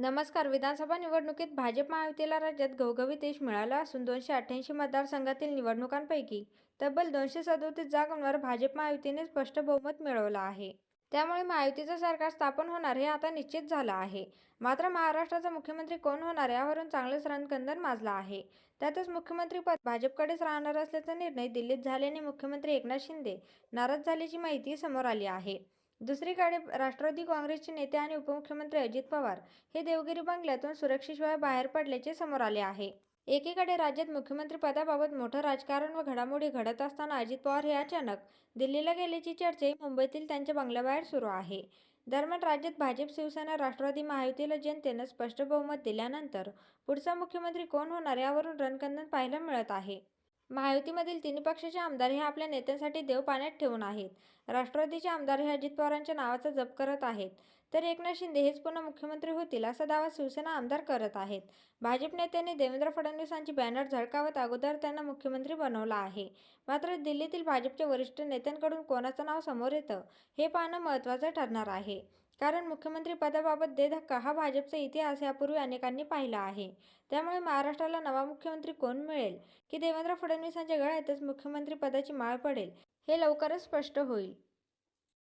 नमस्कार. विधानसभा निवडणुकीत भाजप महायुतीला राज्यात घवघवीत यश मिळालं असून दोनशे अठ्ठ्याऐंशी मतदारसंघातील निवडणुकांपैकी तब्बल दोनशे सदोतीस जागांवर भाजप महायुतीने स्पष्ट बहुमत मिळवलं आहे. त्यामुळे महायुतीचं सरकार स्थापन होणार हे आता निश्चित झालं आहे. मात्र महाराष्ट्राचा मुख्यमंत्री कोण होणार यावरून चांगलंच रणकंदन माजलं आहे. त्यातच मुख्यमंत्रीपद भाजपकडेच राहणार असल्याचा निर्णय दिल्लीत झाल्याने मुख्यमंत्री एकनाथ शिंदे नाराज झाल्याची माहिती समोर आली आहे. दुसरीकडे राष्ट्रवादी काँग्रेसचे नेते आणि उपमुख्यमंत्री अजित पवार हे देवगिरी बंगल्यातून सुरक्षेशिवाय बाहेर पडल्याचे समोर आले आहे. एकीकडे राज्यात मुख्यमंत्रीपदाबाबत मोठं राजकारण व घडामोडी घडत असताना अजित पवार हे अचानक दिल्लीला गेल्याची चर्चाही मुंबईतील त्यांच्या बंगल्याबाहेर सुरू आहे. दरम्यान राज्यात भाजप शिवसेना राष्ट्रवादी महायुतीला जनतेनं स्पष्ट बहुमत दिल्यानंतर पुढचा मुख्यमंत्री कोण होणार यावरून रणकंदन पाहायला मिळत आहे. महायुतीमधील तिन्ही पक्षाचे आमदार हे आपल्या नेत्यांसाठी देव पाण्यात ठेवून आहेत. राष्ट्रवादीचे आमदार हे अजित पवारांच्या नावाचा जप करत आहेत. तर एकनाथ शिंदे हेच पुन्हा मुख्यमंत्री होतील असा दावा शिवसेना आमदार करत आहेत. भाजप नेत्यांनी देवेंद्र फडणवीसांची बॅनर झळकावत अगोदर त्यांना मुख्यमंत्री बनवला आहे. मात्र दिल्लीतील भाजपच्या वरिष्ठ नेत्यांकडून कोणाचं नाव समोर येतं हे पाहणं महत्त्वाचं ठरणार आहे. कारण मुख्यमंत्री पदाबाबत दे धक्का हा भाजपचा इतिहास यापूर्वी अनेकांनी पाहिला आहे. त्यामुळे महाराष्ट्राला नवा मुख्यमंत्री कोण मिळेल? की देवेंद्र फडणवीसांच्या गळ्यातच मुख्यमंत्री पदाची माळ पडेल? हे लवकरच स्पष्ट होईल.